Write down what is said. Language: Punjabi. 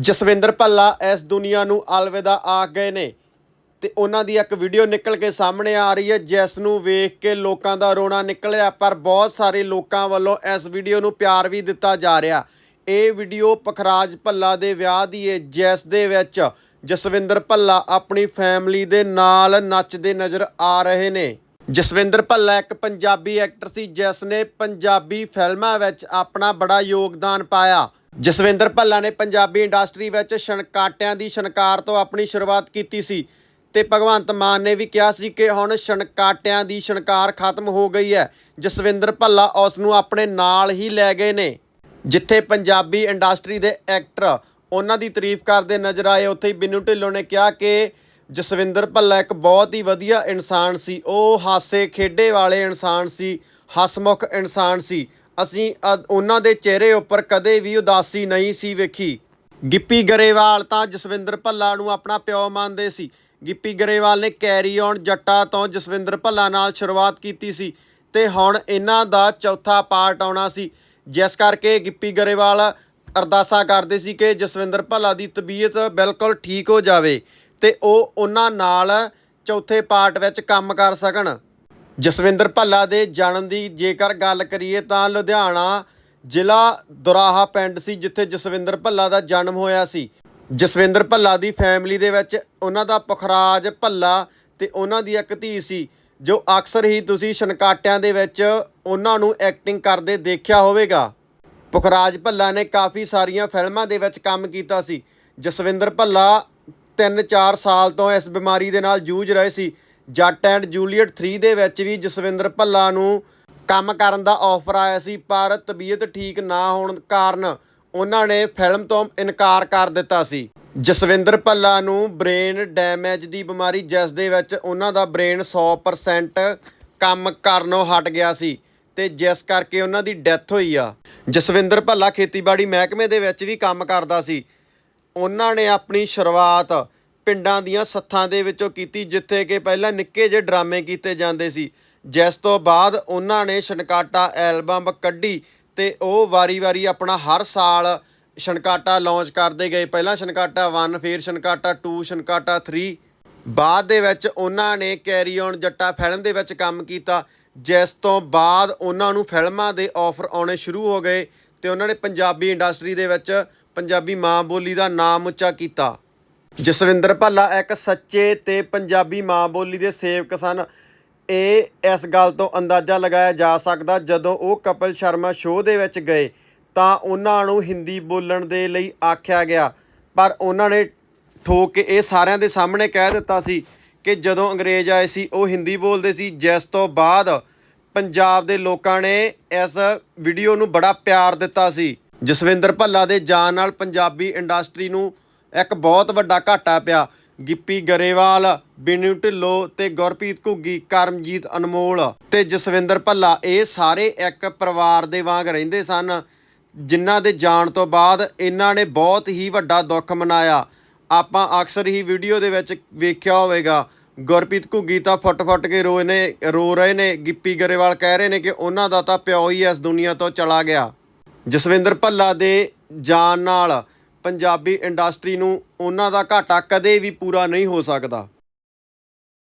ਜਸਵਿੰਦਰ ਭੱਲਾ ਇਸ ਦੁਨੀਆ ਨੂੰ ਅਲਵਿਦਾ ਆ ਗਏ ਨੇ। ਤੇ ਉਹਨਾਂ ਦੀ ਇੱਕ ਵੀਡੀਓ ਨਿਕਲ ਕੇ ਸਾਹਮਣੇ ਆ ਰਹੀ ਹੈ, ਜਿਸ ਨੂੰ ਵੇਖ ਕੇ ਲੋਕਾਂ ਦਾ ਰੋਣਾ ਨਿਕਲਿਆ ਪਰ ਬਹੁਤ ਸਾਰੇ ਲੋਕਾਂ ਵੱਲੋਂ ਇਸ ਵੀਡੀਓ ਨੂੰ ਪਿਆਰ ਵੀ ਦਿੱਤਾ ਜਾ ਰਿਹਾ। ਇਹ ਵੀਡੀਓ ਪਖਰਾਜ ਭੱਲਾ ਦੇ ਵਿਆਹ ਦੀ ਹੈ ਜਿਸ ਦੇ ਵਿੱਚ ਜਸਵਿੰਦਰ ਭੱਲਾ ਆਪਣੀ ਫੈਮਿਲੀ ਦੇ ਨਾਲ ਨੱਚਦੇ ਨਜ਼ਰ ਆ ਰਹੇ ਨੇ। ਜਸਵਿੰਦਰ ਭੱਲਾ ਇੱਕ ਪੰਜਾਬੀ ਐਕਟਰ ਸੀ ਜਿਸ ਨੇ ਪੰਜਾਬੀ ਫਿਲਮਾਂ ਵਿੱਚ ਆਪਣਾ ਬੜਾ ਯੋਗਦਾਨ ਪਾਇਆ। ਜਸਵਿੰਦਰ ਭੱਲਾ ਨੇ ਪੰਜਾਬੀ ਇੰਡਸਟਰੀ ਵਿੱਚ ਛਣਕਾਟਿਆਂ ਦੀ ਛਣਕਾਰ ਤੋਂ ਆਪਣੀ ਸ਼ੁਰੂਆਤ ਕੀਤੀ ਸੀ ਤੇ ਭਗਵੰਤ ਮਾਨ ਨੇ ਵੀ ਕਿਹਾ ਸੀ ਕਿ ਹੁਣ ਛਣਕਾਟਿਆਂ ਦੀ ਛਣਕਾਰ ਖਤਮ ਹੋ ਗਈ ਹੈ। ਜਸਵਿੰਦਰ ਭੱਲਾ ਉਸ ਨੂੰ ਆਪਣੇ ਨਾਲ ਹੀ ਲੈ ਗਏ ਨੇ। ਜਿੱਥੇ ਪੰਜਾਬੀ ਇੰਡਸਟਰੀ ਦੇ ਐਕਟਰ ਉਹਨਾਂ ਦੀ ਤਾਰੀਫ ਕਰਦੇ ਨਜ਼ਰ ਆਏ, ਉੱਥੇ ਹੀ ਬਿੰਨੂ ਢਿੱਲੋਂ ਨੇ ਕਿਹਾ ਕਿ ਜਸਵਿੰਦਰ ਭੱਲਾ ਇੱਕ ਬਹੁਤ ਹੀ ਵਧੀਆ ਇਨਸਾਨ ਸੀ। ਉਹ ਹਾਸੇ ਖੇਡੇ ਵਾਲੇ ਇਨਸਾਨ ਸੀ, ਹਸਮੁਖ ਇਨਸਾਨ ਸੀ ਅਸੀਂ ਅ- ਉਹਨਾਂ ਦੇ ਚਿਹਰੇ ਉੱਪਰ ਕਦੇ ਵੀ ਉਦਾਸੀ ਨਹੀਂ ਸੀ ਵੇਖੀ। ਗਿੱਪੀ ਗਰੇਵਾਲ ਤਾਂ ਜਸਵਿੰਦਰ ਭੱਲਾ ਨੂੰ ਆਪਣਾ ਪਿਓ ਮੰਨਦੇ ਸੀ। ਗਿੱਪੀ ਗਰੇਵਾਲ ਨੇ ਕੈਰੀ ਔਨ ਜੱਟਾ ਤੋਂ ਜਸਵਿੰਦਰ ਭੱਲਾ ਨਾਲ ਸ਼ੁਰੂਆਤ ਕੀਤੀ ਸੀ ਤੇ ਹੁਣ ਇਹਨਾਂ ਦਾ ਚੌਥਾ ਪਾਰਟ ਆਉਣਾ ਸੀ। ਜਿਸ ਕਰਕੇ ਗਿੱਪੀ ਗਰੇਵਾਲ ਅਰਦਾਸਾਂ ਕਰਦੇ ਸੀ ਕਿ ਜਸਵਿੰਦਰ ਭੱਲਾ ਦੀ ਤਬੀਅਤ ਬਿਲਕੁਲ ਠੀਕ ਹੋ ਜਾਵੇ ਤੇ ਉਹ ਉਹਨਾਂ ਨਾਲ ਚੌਥੇ ਪਾਰਟ ਵਿੱਚ ਕੰਮ ਕਰ ਸਕਣ। ਜਸਵਿੰਦਰ ਭੱਲਾ ਦੇ ਜਨਮ ਦੀ ਜੇਕਰ ਗੱਲ ਕਰੀਏ ਤਾਂ ਲੁਧਿਆਣਾ ਜ਼ਿਲ੍ਹਾ ਦੁਰਾਹਾ ਪਿੰਡ ਸੀ, ਜਿੱਥੇ ਜਸਵਿੰਦਰ ਭੱਲਾ ਦਾ ਜਨਮ ਹੋਇਆ ਸੀ। ਜਸਵਿੰਦਰ ਭੱਲਾ ਦੀ ਫੈਮਿਲੀ ਦੇ ਵਿੱਚ ਉਹਨਾਂ ਦਾ ਪੁਖਰਾਜ ਭੱਲਾ ਤੇ ਉਹਨਾਂ ਦੀ ਇੱਕ ਧੀ ਸੀ, ਜੋ ਅਕਸਰ ਹੀ ਤੁਸੀਂ ਛਣਕਾਟਿਆਂ ਦੇ ਵਿੱਚ ਉਹਨਾਂ ਨੂੰ ਐਕਟਿੰਗ ਕਰਦੇ ਦੇਖਿਆ ਹੋਵੇਗਾ। ਪੁਖਰਾਜ ਭੱਲਾ ਨੇ ਕਾਫੀ ਸਾਰੀਆਂ ਫਿਲਮਾਂ ਦੇ ਵਿੱਚ ਕੰਮ ਕੀਤਾ ਸੀ। ਜਸਵਿੰਦਰ ਭੱਲਾ 3-4 ਸਾਲ ਤੋਂ ਇਸ ਬਿਮਾਰੀ ਦੇ ਨਾਲ ਜੂਝ ਰਹੇ ਸੀ। ਜੱਟ ਐਂਡ ਜੂਲੀਅਟ 3 ਦੇ ਵਿੱਚ ਵੀ ਜਸਵਿੰਦਰ ਭੱਲਾ ਨੂੰ ਕੰਮ ਕਰਨ ਦਾ ਆਫਰ ਆਇਆ ਸੀ, ਪਰ ਤਬੀਅਤ ਠੀਕ ਨਾ ਹੋਣ ਕਾਰਨ ਉਹਨਾਂ ਨੇ ਫਿਲਮ ਤੋਂ ਇਨਕਾਰ ਕਰ ਦਿੱਤਾ ਸੀ। ਜਸਵਿੰਦਰ ਭੱਲਾ ਨੂੰ ਬ੍ਰੇਨ ਡੈਮੇਜ ਦੀ ਬਿਮਾਰੀ, ਜਿਸ ਦੇ ਵਿੱਚ ਉਹਨਾਂ ਦਾ ਬ੍ਰੇਨ 100% ਕੰਮ ਕਰਨੋਂ ਹਟ ਗਿਆ ਸੀ ਤੇ ਜਿਸ ਕਰਕੇ ਉਹਨਾਂ ਦੀ ਡੈਥ ਹੋਈ ਆ। ਜਸਵਿੰਦਰ ਭੱਲਾ ਖੇਤੀਬਾੜੀ ਮਹਿਕਮੇ ਦੇ ਵਿੱਚ ਵੀ ਕੰਮ ਕਰਦਾ ਸੀ। ਉਹਨਾਂ ਨੇ ਆਪਣੀ ਸ਼ੁਰੂਆਤ ਪਿੰਡਾਂ ਦੀਆਂ ਸੱਥਾਂ ਦੇ ਵਿੱਚੋਂ ਕੀਤੀ ਜਿੱਥੇ ਕਿ ਪਹਿਲਾਂ ਨਿੱਕੇ ਜਿਹੇ ਡਰਾਮੇ ਕੀਤੇ ਜਾਂਦੇ ਸੀ। ਜਿਸ ਤੋਂ ਬਾਅਦ ਉਹਨਾਂ ਨੇ ਛਣਕਾਟਾ ਐਲਬਮ ਕੱਢੀ ਤੇ ਉਹ ਵਾਰੀ-ਵਾਰੀ ਆਪਣਾ ਹਰ ਸਾਲ ਛਣਕਾਟਾ ਲਾਂਚ ਕਰਦੇ ਗਏ। ਪਹਿਲਾਂ ਛਣਕਾਟਾ 1 ਫਿਰ ਛਣਕਾਟਾ 2 ਛਣਕਾਟਾ 3 ਬਾਅਦ ਦੇ ਵਿੱਚ ਉਹਨਾਂ ਨੇ ਕੈਰੀ ਔਨ ਜੱਟਾ ਫਿਲਮ ਦੇ ਵਿੱਚ ਕੰਮ ਕੀਤਾ। ਜਿਸ ਤੋਂ ਬਾਅਦ ਉਹਨਾਂ ਨੂੰ ਫਿਲਮਾਂ ਦੇ ਆਫਰ ਆਉਣੇ ਸ਼ੁਰੂ ਹੋ ਗਏ ਤੇ ਉਹਨਾਂ ਨੇ ਪੰਜਾਬੀ ਇੰਡਸਟਰੀ ਦੇ ਵਿੱਚ ਪੰਜਾਬੀ ਮਾਂ ਬੋਲੀ ਦਾ ਨਾਮ ਉੱਚਾ ਕੀਤਾ। ਜਸਵਿੰਦਰ ਭੱਲਾ, ਇੱਕ ਸੱਚੇ ਤੇ ਪੰਜਾਬੀ ਮਾਂ ਬੋਲੀ ਦੇ ਸੇਵਕ ਸਨ। ਇਹ ਇਸ ਗੱਲ ਤੋਂ ਅੰਦਾਜ਼ਾ ਲਗਾਇਆ ਜਾ ਸਕਦਾ, ਜਦੋਂ ਉਹ ਕਪਿਲ ਸ਼ਰਮਾ ਸ਼ੋਅ ਦੇ ਵਿੱਚ ਗਏ, ਤਾਂ ਉਹਨਾਂ ਨੂੰ ਹਿੰਦੀ ਬੋਲਣ ਦੇ ਲਈ ਆਖਿਆ ਗਿਆ। ਪਰ ਉਹਨਾਂ ਨੇ ਠੋਕ ਕੇ ਇਹ ਸਾਰਿਆਂ ਦੇ ਸਾਹਮਣੇ ਕਹਿ ਦਿੱਤਾ ਸੀ ਕਿ ਜਦੋਂ ਅੰਗਰੇਜ਼ ਆਏ ਸੀ, ਉਹ ਹਿੰਦੀ ਬੋਲਦੇ ਸੀ। ਜਿਸ ਤੋਂ ਬਾਅਦ ਪੰਜਾਬ ਦੇ ਲੋਕਾਂ ਨੇ ਇਸ ਵੀਡੀਓ ਨੂੰ ਬੜਾ ਪਿਆਰ ਦਿੱਤਾ ਸੀ। ਜਸਵਿੰਦਰ ਭੱਲਾ ਦੇ ਜਾਣ ਨਾਲ ਪੰਜਾਬੀ ਇੰਡਸਟਰੀ ਨੂੰ ਇੱਕ ਬਹੁਤ ਵੱਡਾ ਘਾਟਾ ਪਿਆ। ਗਿੱਪੀ ਗਰੇਵਾਲ, ਬਿਨੂ ਢਿੱਲੋਂ ਤੇ ਗੁਰਪ੍ਰੀਤ ਘੁੱਗੀ, ਕਰਮਜੀਤ ਅਨਮੋਲ ਤੇ ਜਸਵਿੰਦਰ ਭੱਲਾ, ਇਹ ਸਾਰੇ ਇੱਕ ਪਰਿਵਾਰ ਦੇ ਵਾਂਗ ਰਹਿੰਦੇ ਸਨ, ਜਿਨ੍ਹਾਂ ਦੇ ਜਾਣ ਤੋਂ ਬਾਅਦ ਇਹਨਾਂ ਨੇ ਬਹੁਤ ਹੀ ਵੱਡਾ ਦੁੱਖ ਮਨਾਇਆ। ਆਪਾਂ ਅਕਸਰ ਹੀ ਵੀਡੀਓ ਦੇ ਵਿੱਚ ਵੇਖਿਆ ਹੋਵੇਗਾ, ਗੁਰਪ੍ਰੀਤ ਘੁੱਗੀ ਤਾਂ ਫੁੱਟ-ਫੁੱਟ ਕੇ ਰੋਏ ਨੇ, ਰੋ ਰਹੇ ਨੇ। ਗਿੱਪੀ ਗਰੇਵਾਲ ਕਹਿ ਰਹੇ ਨੇ ਕਿ ਉਹਨਾਂ ਦਾ ਤਾਂ ਪਿਓ ਹੀ ਇਸ ਦੁਨੀਆ ਤੋਂ ਚਲਾ ਗਿਆ। ਜਸਵਿੰਦਰ ਭੱਲਾ ਦੇ ਜਾਣ ਨਾਲ ਪੰਜਾਬੀ ਇੰਡਸਟਰੀ ਨੂੰ ਉਹਨਾਂ ਦਾ ਘਾਟਾ ਕਦੇ ਵੀ ਪੂਰਾ ਨਹੀਂ ਹੋ ਸਕਦਾ।